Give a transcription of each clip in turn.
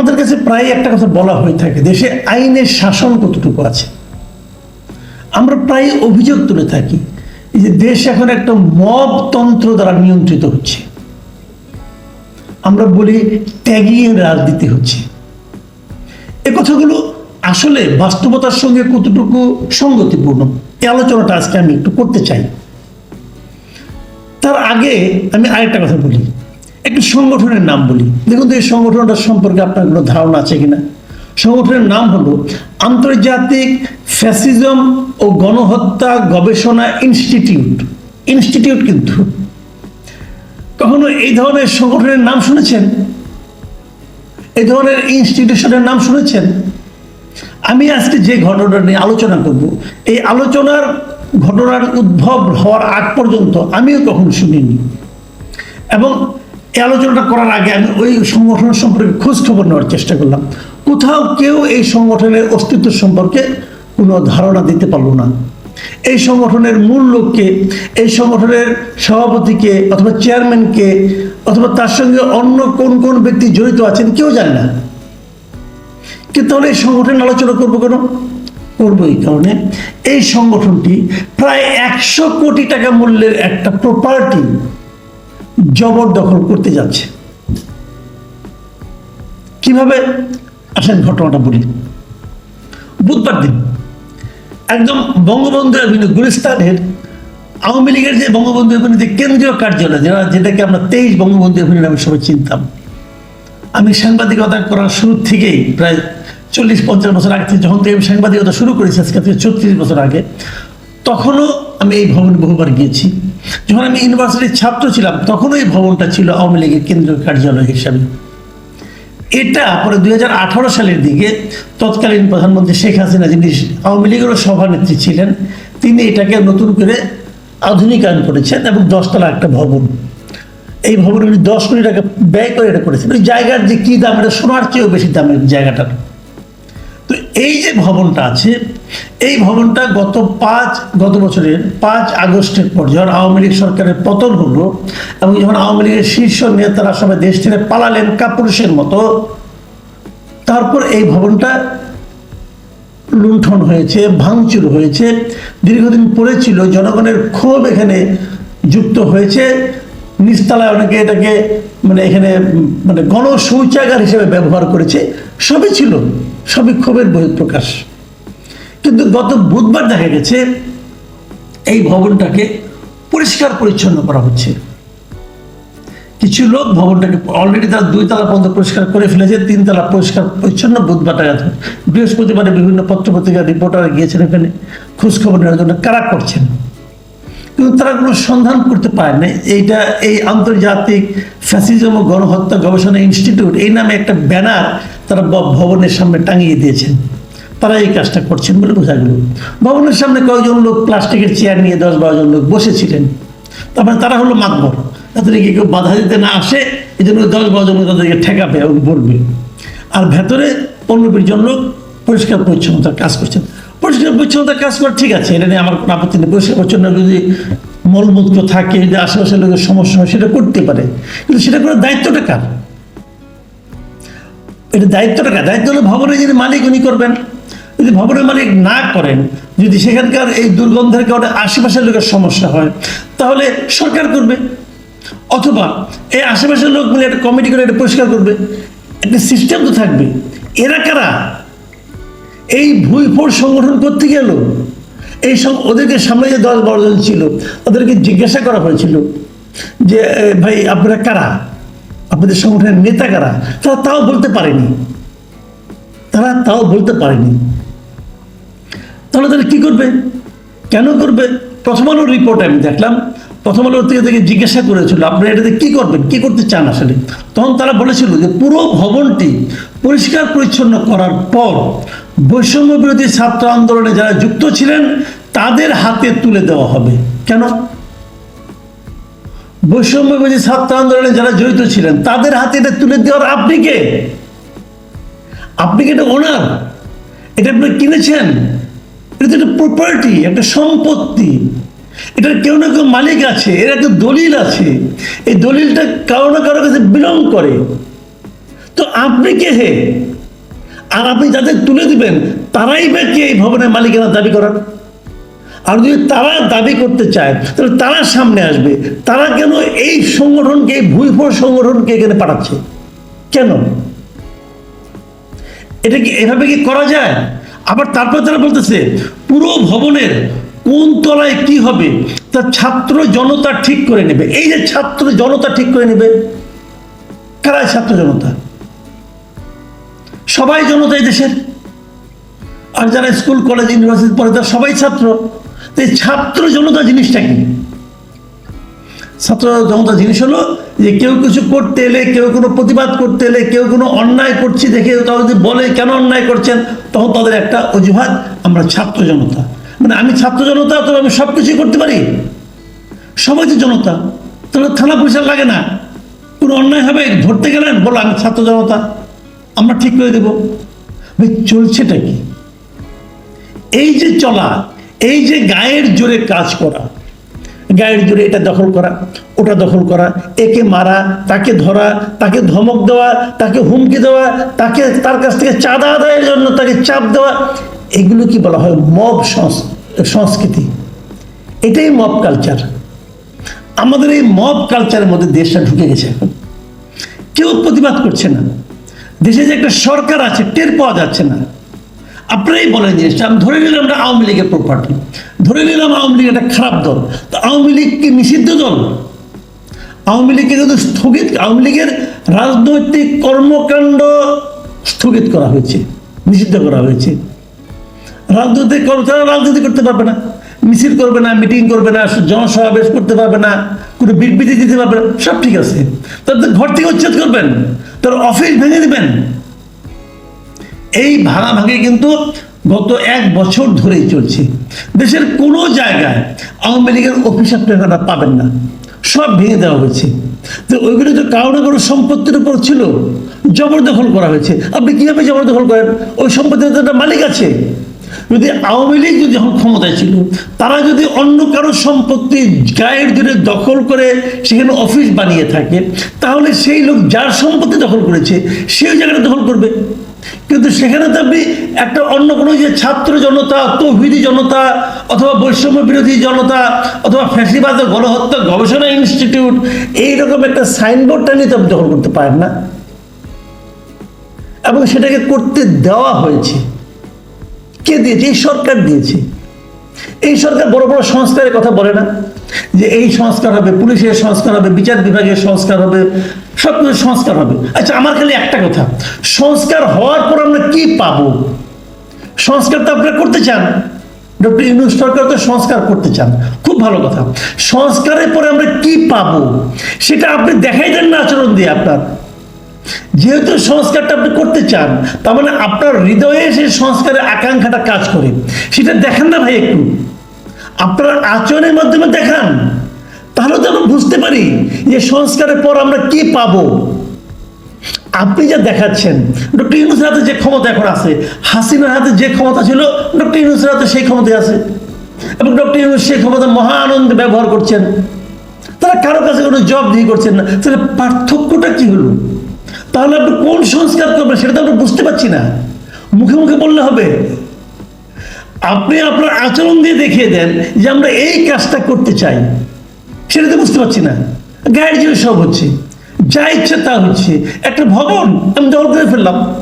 আমাদের কাছে প্রায় একটা কথা বলা হয়ে থাকে, দেশে আইনের শাসন কতটুকু আছে? আমরা প্রায় অভিযোগ তুলে থাকি এই যে দেশ এখন একটা মবতন্ত্র দ্বারা নিয়ন্ত্রিত হচ্ছে। আমরা বলি ত্যাগীর রাজনীতি হচ্ছে। এ কথাগুলো আসলে বাস্তবতার সঙ্গে কতটুকু সঙ্গতিপূর্ণ এই আলোচনাটা আজকে আমি একটু করতে চাই। তার আগে আমি আরেকটা কথা বলি। একটু সংগঠনের নাম বলি। দেখুন তো এই সংগঠনটা সম্পর্কে আপনার কোনো ধারণা আছে কিনা? সংগঠনের নাম হলো আন্তর্জাতিক ফ্যাসিজম ও গণহত্যা গবেষণা ইনস্টিটিউট। ইনস্টিটিউট কিন্তু। কখনো এই ধরনের সংগঠনের নাম শুনেছেন? এই ধরনের ইনস্টিটিউশনের নাম শুনেছেন? আমি আজকে যে ঘটনাটা নিয়ে আলোচনা করব, এই আলোচনার ঘটনার উদ্ভব হওয়ার আগ পর্যন্ত আমিও কখনো শুনিনি। এবং এই আলোচনাটা করার আগে আমি ওই সংগঠন সম্পর্কে খোঁজ খবর নেওয়ার চেষ্টা করলাম। কোথাও কেউ এই সংগঠনের অস্তিত্ব সম্পর্কে কোনো ধারণা দিতে পারল না। এই সংগঠনের মূল লোককে, এই সংগঠনের সভাপতিকে অথবা চেয়ারম্যানকে অথবা তার সঙ্গে অন্য কোন কোন ব্যক্তি জড়িত আছেন কেউ জানে না। কিন্তু তাহলে এই সংগঠন আলোচনা করব কেন? করব এই কারণে এই সংগঠনটি প্রায় একশো কোটি টাকা মূল্যের একটা প্রপার্টি জবরদখল করতে যাচ্ছে। কীভাবে? আসেন ঘটনাটা বলি। বুধবার দিন একদম বঙ্গবন্ধু অভিনয় গুলিস্তানের আওয়ামী লীগের যে বঙ্গবন্ধু অভিনীতি কেন্দ্রীয় কার্যালয়, যারা যেটাকে আমরা তেইশ বঙ্গবন্ধু অভিনয় নামে সবাই চিনতাম। আমি সাংবাদিকতা করার শুরু থেকেই প্রায় চল্লিশ, পঞ্চাশ বছর আগে যখন থেকে আমি সাংবাদিকতা শুরু করেছি, আজকে থেকে ছত্রিশ বছর আগে, তখনও আমি এই ভবনে বহুবার গিয়েছি। যখন আমি ইউনিভার্সিটির ছাত্র ছিলাম তখনও এই ভবনটা ছিল আওয়ামী লীগের কেন্দ্রীয় কার্যালয় হিসাবে। এটা পরে দুই সালের দিকে তৎকালীন প্রধানমন্ত্রী শেখ হাসিনা, যিনি আওয়ামী লীগেরও সভানেত্রী ছিলেন, তিনি এটাকে নতুন করে আধুনিকায়ন করেছেন এবং দশতলা একটা ভবন। এই ভবনে উনি দশ কোটি টাকা ব্যয় করে এটা করেছেন। ওই জায়গার যে কী দাম, এটা সোনার চেয়েও বেশি দামের জায়গাটার। তো এই যে ভবনটা আছে, এই ভবনটা গত পাঁচ, গত বছরের পাঁচ আগস্টের পর যখন আওয়ামী লীগ সরকারের পতন হলো এবং যখন আওয়ামী লীগের শীর্ষ নেতারা সবাই দেশ ছেড়ে পালালেন কাপুরুষের মতো, তারপর এই ভবনটা লুণ্ঠন হয়েছে, ভাঙচুর হয়েছে, দীর্ঘদিন পড়েছিল জনগণের ক্ষোভ এখানে যুক্ত হয়েছে নিচতলায় অনেকে এটাকে মানে এখানে মানে গণ শৌচাগার হিসেবে ব্যবহার করেছে। সবই ছিল, সবই ক্ষোভের বহিঃপ্রকাশ। কিন্তু গত বুধবার দেখা গেছে, এই ভবনটাকে পরিষ্কার পরিচ্ছন্ন করা হচ্ছে। কিছু লোক ভবনটাকে অলরেডি তারা দুই তলা পর্যন্ত পরিষ্কার করে ফেলেছে, তিন তলা পরিষ্কার পরিচ্ছন্ন বুধবার টাকা বৃহস্পতিবারে বিভিন্ন পত্রপত্রিকা রিপোর্টার গিয়েছেন এখানে, খোঁজখবর নেওয়ার জন্য কারা করছেন? কিন্তু তারা কোনো সন্ধান করতে পারে না এইটা এই আন্তর্জাতিক ফ্যাসিজম ও গণহত্যা গবেষণা ইনস্টিটিউট এই নামে একটা ব্যানার তারা ভবনের সামনে টাঙিয়ে দিয়েছেন। তারা এই কাজটা করছেন বলে বোঝা গেল। ভবনের সামনে কয়েকজন লোক প্লাস্টিকের চেয়ার নিয়ে দশ বারো জন লোক বসেছিলেন। তারপরে তারা হলো মাতবর। তাদেরকে কেউ বাধা দিতে না আসে এই জন্য দশ বারো জন লোক তাদেরকে ঠেকাবে এবং বলবে। আর ভেতরে পনেরো বিশ জন লোক পরিষ্কার পরিচ্ছন্নতার কাজ করছেন। পরিষ্কার পরিচ্ছন্নতার কাজ করা ঠিক আছে, এটা নিয়ে আমার আপত্তি নেই। পরিষ্কার পরিচ্ছন্ন যদি মলমূত্র থাকে, যদি আশেপাশের লোকের সমস্যা হয়, সেটা করতে পারে। কিন্তু সেটা করার দায়িত্বটা কার? এটা দায়িত্বটা কার? দায়িত্ব হলো ভবনের যিনি মালিক, উনি করবেন। যদি ভবনের মালিক না করেন, যদি সেখানকার এই দুর্গন্ধের কারণে আশেপাশের লোকের সমস্যা হয়, তাহলে সরকার করবে। অথবা এই আশেপাশের লোক মিলে একটা কমিটি করে এটা পরিষ্কার করবে। একটা সিস্টেম তো থাকবে। এরা কারা? এই ভুইফোর সংগঠন করতে গেল। এই সব ওদেরকে সামনে যে দশ বারো জন ছিল। ওদেরকে জিজ্ঞাসা করা হয়েছিল যে ভাই, আপনারা কারা? আপনাদের সংগঠনের নেতা কারা? তারা তাও বলতে পারেনি। তারা তাও বলতে পারেনি। তাহলে তারা কি করবে? কেন করবে? প্রথম আলোর রিপোর্ট আমি দেখলাম। প্রথম আলোর থেকে থেকে জিজ্ঞাসা করেছিল, আপনারা এটাতে কি করবেন? কি করতে চান আসলে? তখন তারা বলেছিল যে, পুরো ভবনটি পরিষ্কার পরিচ্ছন্ন করার পর বৈষম্য বিরোধী ছাত্র আন্দোলনে যারা যুক্ত ছিলেন, তাদের হাতে তুলে দেওয়া হবে। কেন? বৈষম্য বিরোধী ছাত্র আন্দোলনে যারা জড়িত ছিলেন, তাদের হাতে এটা তুলে দেওয়ার আপনি কে? আপনি কি এটা ওনার? এটা আপনি কিনেছেন? এটা একটা প্রপার্টি একটা সম্পত্তি। এটার কেউ না কেউ মালিক আছে, এর একটা দলিল আছে। এই দলিলটা কারও না কারও কাছে বিলং করে। তো আপনি কে হে? আর আপনি যাদের তুলে দিবেন, তারাই বা কে এই ভবনের মালিকানা দাবি করার? আর যদি তারা দাবি করতে চায়, তাহলে তারা সামনে আসবে। তারা কেন এই সংগঠনকে, এই ভুইফোর সংগঠনকে এখানে পাঠাচ্ছে? কেন? এটা কি এভাবে কি করা যায়? আবার তারপর তারা বলতেছে, পুরো ভবনের কোন তলায় কি হবে, তা ছাত্র জনতা ঠিক করে নেবে। এই যে ছাত্র জনতা ঠিক করে নেবে, কারা ছাত্র জনতা? সবাই জনতা এই দেশের। আর যারা স্কুল, কলেজ, ইউনিভার্সিটি, পড়ে তারা সবাই ছাত্র। তো এই ছাত্র জনতা জিনিসটা কি? ছাত্র জনতা জিনিস হলো যে কেউ কিছু করতে এলে, কেউ কোনো প্রতিবাদ করতে এলে, কেউ কোনো অন্যায় করছি দেখে তারা যদি বলে কেন অন্যায় করছেন, তখন তাদের একটা অজুহাত আমরা ছাত্র জনতা। মানে আমি ছাত্র জনতা, তবে আমি সব কিছুই করতে পারি। সবাই তো জনতা, তাহলে থানা পুলিশের লাগে না। কোনো অন্যায় হবে ধরতে গেলেন বলো আমি ছাত্র জনতা। আমরা ঠিক করে দেবো। ভাই, চলছেটা কি? এই যে চলা, এই যে গায়ের জোরে কাজ করা, গায়ের জোরে এটা দখল করা, ওটা দখল করা, একে মারা, তাকে ধরা, তাকে ধমক দেওয়া, তাকে হুমকি দেওয়া, তাকে তার কাছ থেকে চাঁদা আদায়ের জন্য তাকে চাপ দেওয়া, এগুলো কি বলা হয় মব সংস- সংস্কৃতি? এটাই মব কালচার। আমাদের এই মব কালচারের মধ্যে দেশটা ঢুকে গেছে। এখন কেউ প্রতিবাদ করছে না। দেশে যে একটা সরকার আছে, টের পাওয়া যাচ্ছে না। আপনারাই বলেন জিনিসটা আমি ধরে নিলাম এটা আওয়ামী লীগের প্রপার্টি ধরে নিলাম আওয়ামী লীগ একটা খারাপ দল। তো আওয়ামী লীগ কি নিষিদ্ধ দল? আওয়ামী লীগকে কিন্তু স্থগিত, আওয়ামী লীগের রাজনৈতিক কর্মকাণ্ড স্থগিত করা হয়েছে, নিষিদ্ধ করা হয়েছে। রাজনৈতিক কর্মচারীরা রাজনীতি করতে পারবে না। মিছিল করবে না, মিটিং করবে না, জনসমাবেশ করতে পারবে না, কোনো বিবৃতি দিতে পারবে না, সব ঠিক আছে। তাদের ঘর থেকে উচ্ছেদ করবেন। তার অফিস ভেঙে দেবেন। এই ভাঙাভাঙি কিন্তু গত এক বছর ধরেই চলছে। দেশের কোনো জায়গায় আওয়ামী লীগের অফিস আপনারা পাবেন না। সব ভেঙে দেওয়া হয়েছে। তো ওইগুলো তো কারও না কারও সম্পত্তির উপর ছিল, জবরদখল করা হয়েছে। আপনি কীভাবে জবরদখল করেন? ওই সম্পত্তির একটা মালিক আছে। যদি আওয়ামী লীগ যদি যখন ক্ষমতায় ছিল, তারা যদি অন্য কারও সম্পত্তি গায়ের জোরে দখল করে সেখানে অফিস বানিয়ে থাকে, তাহলে সেই লোক যার সম্পত্তি দখল করেছে সেই জায়গাটা দখল করবে। কিন্তু সেখানে তো আপনি একটা অন্য কোনো যে ছাত্র জনতা, তৌহিদি জনতা, অথবা বৈষম্য বিরোধী জনতা, অথবা ফ্যাসিবাদ, গণহত্যা গবেষণা ইনস্টিটিউট, এইরকম একটা সাইনবোর্ড টানিয়ে তো আপনি দখল করতে পারেন না। এবং সেটাকে করতে দেওয়া হয়েছে। কে দিয়েছে এই সরকার দিয়েছে। এই সরকার বড় বড় সংস্কারের কথা বলে না যে এই সংস্কার হবে, পুলিশের সংস্কার হবে, বিচার বিভাগের সংস্কার হবে সব কিছু সংস্কার হবে। আচ্ছা আমার খালি একটা কথা, সংস্কার হওয়ার পর আমরা কি পাবো? সংস্কার তো আপনারা করতে চান। ডক্টর ইউনুস সরকার তো সংস্কার করতে চান। খুব ভালো কথা। সংস্কারের পরে আমরা কি পাবো? সেটা আপনি দেখাই দেন না আচরণ দিয়ে আপনার। যেহেতু সংস্কারটা আপনি করতে চান, তার মানে আপনার হৃদয়ে সেই সংস্কারের আকাঙ্ক্ষাটা কাজ করে। সেটা দেখেন না ভাই একটু। আপনার আচরণের মাধ্যমে দেখান। তাহলে তো আমরা বুঝতে পারি যে সংস্কারের পর আমরা কি পাবো। আপনি যা দেখাচ্ছেন, ডক্টর ইউনুসের হাতে যে ক্ষমতা এখন আছে, হাসিনার হাতে যে ক্ষমতা ছিল, ডক্টর ইউনুসের হাতে সেই ক্ষমতায় আছে। এবং ডক্টর ইউনুস সেই ক্ষমতা মহা আনন্দে ব্যবহার করছেন। তারা কারও কাছে কোনো জব দিয়ে করছেন না। তাহলে পার্থক্যটা কি হলো? তাহলে আপনি কোন সংস্কার করবেন সেটা তো আমরা বুঝতে পারছি না। মুখে মুখে বললে হবে। আপনি আপনার আচরণ দিয়ে দেখিয়ে দেন যে আমরা এই কাজটা করতে চাই। সেটা তো বুঝতে পারছি না। গায়ের জন্য সব হচ্ছে। যা ইচ্ছা তা হচ্ছে। একটা ভবন আমি দখল করে ফেললাম।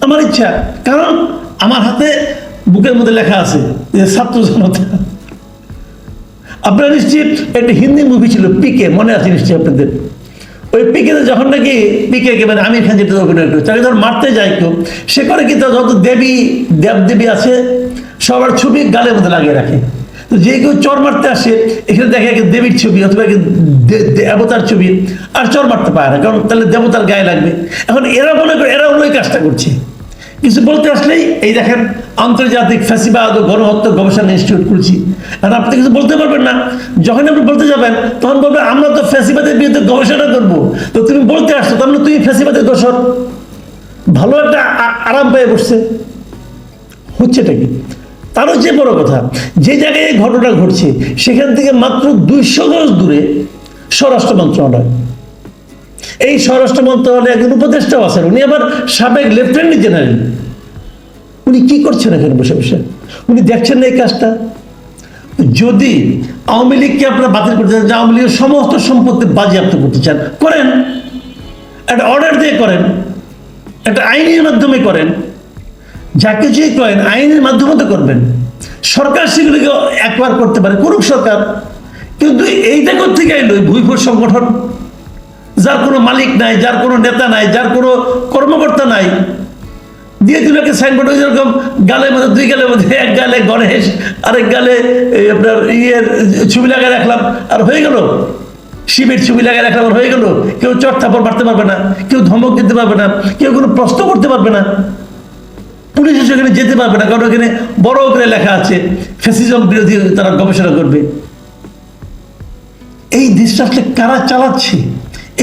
আমার ইচ্ছা। কারণ আমার হাতে বুকের মধ্যে লেখা আছে যে ছাত্র জনতা। আপনারা নিশ্চয়ই একটা হিন্দি মুভি ছিল পিকে মনে আছে নিশ্চয়ই আপনাদের? ওই পিকেতে যখন নাকি পিকে মানে আমির খান যেটা অভিনয় করে তাকে যখন মারতে যায় কেউ সে করে কি তার যত দেবী দেব দেবী আছে, সবার ছবি গালের মধ্যে লাগিয়ে রাখে। তো যে কেউ চর মারতে আসে, এখানে দেখে একে দেবীর ছবি অথবা একে দেবতার ছবি, আর চর মারতে পারে না, কারণ তাহলে দেবতার গায়ে লাগবে। এখন এরা মনে করে, এরা ওই কাজটা করছে। কিছু বলতে আসলেই এই দেখেন আন্তর্জাতিক ফ্যাসিবাদ ও গণহত্যা গবেষণা ইনস্টিটিউট খুলছি। আর আপনি কিছু বলতে পারবেন না। যখন আপনি বলতে যাবেন, তখন বলবেন আমরা তো ফ্যাসিবাদের বিরুদ্ধে গবেষণা করব। তো তুমি বলতে আসছো, তার মানে তুমি ফ্যাসিবাদের দোষর। ভালো একটা আরাম পেয়ে বসছে। হচ্ছেটা কি? তারও যে বড় কথা, যে জায়গায় ঘটনা ঘটছে, সেখান থেকে মাত্র দুইশো গজ দূরে স্বরাষ্ট্র মন্ত্রণালয়। এই স্বরাষ্ট্র মন্ত্রণালয়ে একজন উপদেষ্টাও আছেন। উনি আবার সাবেক লেফটেন্যান্ট জেনারেল। উনি কি করছেন এখানে বসে বসে? উনি দেখছেন না এই কাজটা? যদি আওয়ামী লীগকে আপনারা বাতিল করতে চান, যে আওয়ামী লীগের সমস্ত সম্পত্তি বাজেয়াপ্ত করতে চান, করেন। একটা অর্ডার দিয়ে করেন, একটা আইনের মাধ্যমে করেন। যা কিছুই করেন, আইনের মাধ্যমে তো করবেন। সরকার সেগুলিকে একবার করতে পারে, করুক সরকার। কিন্তু এইটা থেকে এলো ভুইফুর সংগঠন? যার কোনো মালিক নাই, যার কোনো নেতা নাই, যার কোনো কর্মকর্তা নাই। দিয়ে দিল একটা সাইনবোর্ড, ওই যেরকম গালের মধ্যে, দুই গালের মধ্যে, এক গালে গণেশ, আরেক গালে আপনার ইয়ের ছবি লাগায় রাখলাম, আর হয়ে গেল। শিবের ছবি লাগায় রাখলাম, আর হয়ে গেল। কেউ চট থাপড় মারতে পারবে না, কেউ ধমক দিতে পারবে না, কেউ কোনো প্রশ্ন করতে পারবে না। পুলিশ সেখানে যেতে পারবে না, কারণ ওখানে বড় করে লেখা আছে, ফ্যাসিজম বিরোধী তারা গবেষণা করবে। এই দেশটা আসলে কারা চালাচ্ছে?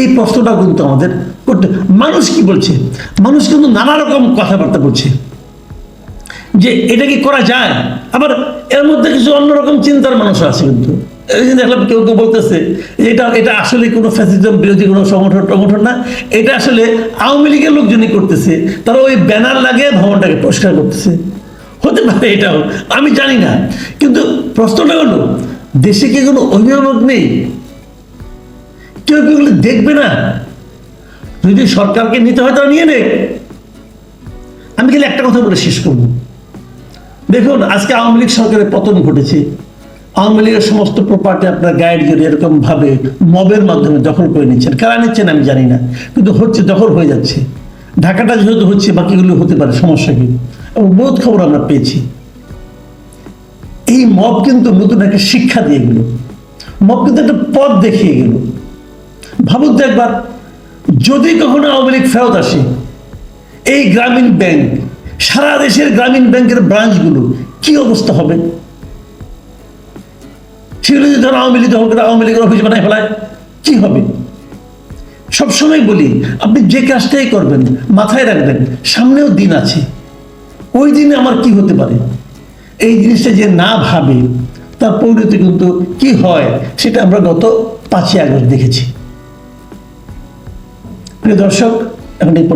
এই প্রশ্নটা কিন্তু আমাদের করতে মানুষ কি বলছে? মানুষ কিন্তু নানা রকম কথাবার্তা বলছে। যে এটা কি করা যায়? আবার এর মধ্যে কিছু অন্যরকম চিন্তার মানুষ আছে কিন্তু। দেখলাম কেউ কেউ বলতেছে এটা এটা আসলে কোনো ফ্যাসিজম বিরোধী কোনো সংগঠন টংগঠন না। এটা আসলে আওয়ামী লীগের লোকজনই করতেছে, তারা ওই ব্যানার লাগিয়ে ভবনটাকে পরিষ্কার করতেছে। হতে পারে এটাও, আমি জানি না। কিন্তু প্রশ্নটা হলো, দেশে কি কোনো অভিভাবক নেই? কেউ কি ওগুলো দেখবে না? যদি সরকারকে নিতে হয় তারা নিয়ে নেক। আমি খালি একটা কথা বলে শেষ করব। দেখুন, আজকে আওয়ামী লীগ সরকারের পতন ঘটেছে। আওয়ামী লীগের সমস্ত প্রপার্টি আপনার গাইড করে এরকম ভাবে মবের মাধ্যমে দখল করে নিচ্ছেন। কারা নিচ্ছেন আমি জানি না, কিন্তু হচ্ছে দখল হয়ে যাচ্ছে। ঢাকাটা যেহেতু হচ্ছে, বাকিগুলো হতে পারে, সমস্যা কি? এবং বহুত খবর আমরা পেয়েছি। এই মব কিন্তু নতুন একটা শিক্ষা দিয়ে গেল। মব কিন্তু একটা পথ দেখিয়ে গেল। ভাবুন একবার, যদি কখনো আওয়ামী লীগ ফেরত আসে, এই গ্রামীণ ব্যাংক, সারা দেশের গ্রামীণ ব্যাংকের ব্রাঞ্চগুলো কি অবস্থা হবে? সেগুলো যদি ধরো আওয়ামী লীগ দখল আওয়ামী লীগের অফিস বানায় ফেলায়, কি হবে? সবসময় বলি, আপনি যে কাজটাই করবেন, মাথায় রাখবেন, সামনেও দিন আছে। ওই দিনে আমার কি হতে পারে? এই জিনিসটা যে না ভাবে, তার পরিণতি কিন্তু কি হয়, সেটা আমরা গত পাঁচই আগস্ট দেখেছি। প্রিয় দর্শক এখন এই